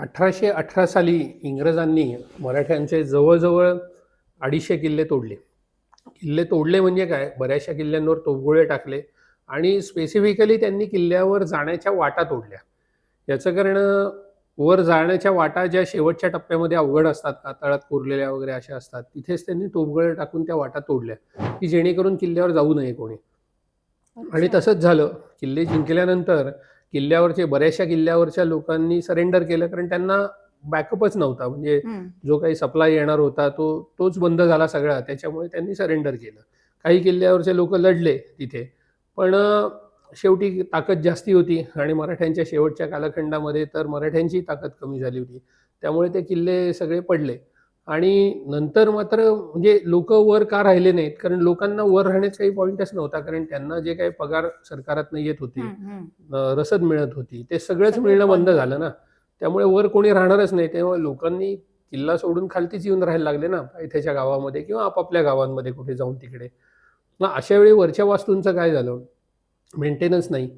अठराशे अठरा साली इंग्रजांनी मराठ्यांचे जवळजवळ अडीचशे किल्ले तोडले. किल्ले तोडले म्हणजे काय? बऱ्याचशा किल्ल्यांवर तोफगोळे टाकले आणि स्पेसिफिकली त्यांनी किल्ल्यावर जाण्याच्या वाटा तोडल्या. याचं कारण वर जाण्याच्या वाटा ज्या शेवटच्या टप्प्यामध्ये अवघड असतात का तळात कोरलेल्या वगैरे अशा असतात तिथेच त्यांनी तोफगोळे टाकून त्या वाटा तोडल्या की जेणेकरून किल्ल्यावर जाऊ नये कोणी. आणि. तसंच झालं. किल्ले जिंकल्यानंतर किल्ल्यावरचे बऱ्याचशा किल्ल्यावरच्या लोकांनी सरेंडर केलं कारण त्यांना बॅकअपच नव्हता. म्हणजे. जो काही सप्लाय येणार होता तो तोच बंद झाला सगळा. त्याच्यामुळे त्यांनी सरेंडर केलं. काही किल्ल्यावरचे लोक लढले तिथे. पण शेवटी ताकद जास्ती होती आणि मराठ्यांच्या शेवटच्या कालखंडामध्ये तर मराठ्यांची ताकद कमी झाली होती. त्यामुळे ते किल्ले सगळे पडले. आणि नंतर मात्र म्हणजे लोक वर का राहिले नाहीत? कारण लोकांना वर राहण्याचा काही पॉईंटच नव्हता. कारण त्यांना जे काही पगार सरकारात येत होते रसद मिळत होती. ते सगळंच सगळं मिळणं बंद. झालं ना. त्यामुळे वर कोणी राहणारच नाही. तेव्हा लोकांनी किल्ला सोडून खालतीच येऊन राहायला लागले ना पायथ्याच्या गावामध्ये किंवा आपापल्या गावांमध्ये कुठे जाऊन तिकडे. मग अशा वेळी वरच्या वास्तूंचं काय झालं? मेंटेनन्स नाही.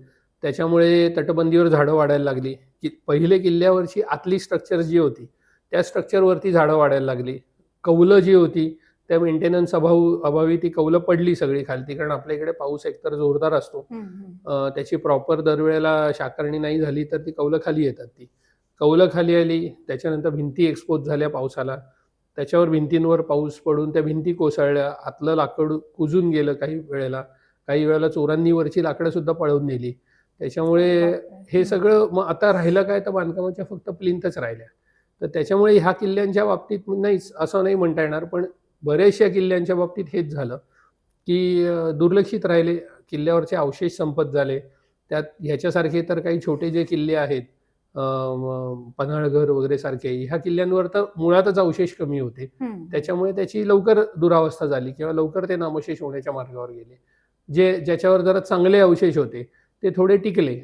त्याच्यामुळे तटबंदीवर झाडं वाढायला लागली. की पहिले किल्ल्यावरची आतली स्ट्रक्चर जी होती त्या स्ट्रक्चरवरती झाडं वाढायला लागली. कौलं जी होती त्या मेंटेनन्स अभाव अभावी ती कौलं पडली सगळी खालती कारण आपल्या इकडे पाऊस एकतर जोरदार असतो. त्याची प्रॉपर दरवेळेला शाकारणी नाही झाली तर ती कौलं खाली येतात ती. कौलं खाली आली त्याच्यानंतर भिंती एक्सपोज झाल्या पावसाला. त्याच्यावर भिंतींवर पाऊस पडून त्या भिंती कोसळल्या आतलं लाकूड कुजून गेलं काही वेळेला. काही वेळेला चोरांनी वरची लाकडं सुद्धा पळवून नेली. त्याच्यामुळे. हे सगळं मग आता राहिलं काय? तर बांधकामाच्या फक्त प्लिंथच राहिल्या. तर त्याच्यामुळे ह्या किल्ल्यांच्या बाबतीत नाहीच असं नाही म्हणता येणार पण बऱ्याचशा किल्ल्यांच्या बाबतीत हेच झालं की दुर्लक्षित राहिले किल्ल्यावरचे अवशेष संपत झाले. त्यात ह्याच्यासारखे तर काही छोटे जे किल्ले आहेत पन्हाळघर वगैरे सारखे ह्या किल्ल्यांवर तर मुळातच अवशेष कमी होते. त्याच्यामुळे त्याची लवकर दुरावस्था झाली किंवा लवकर ते नामशेष होण्याच्या मार्गावर गेले. जे ज्याच्यावर जरा चांगले अवशेष होते ते थोडे टिकले.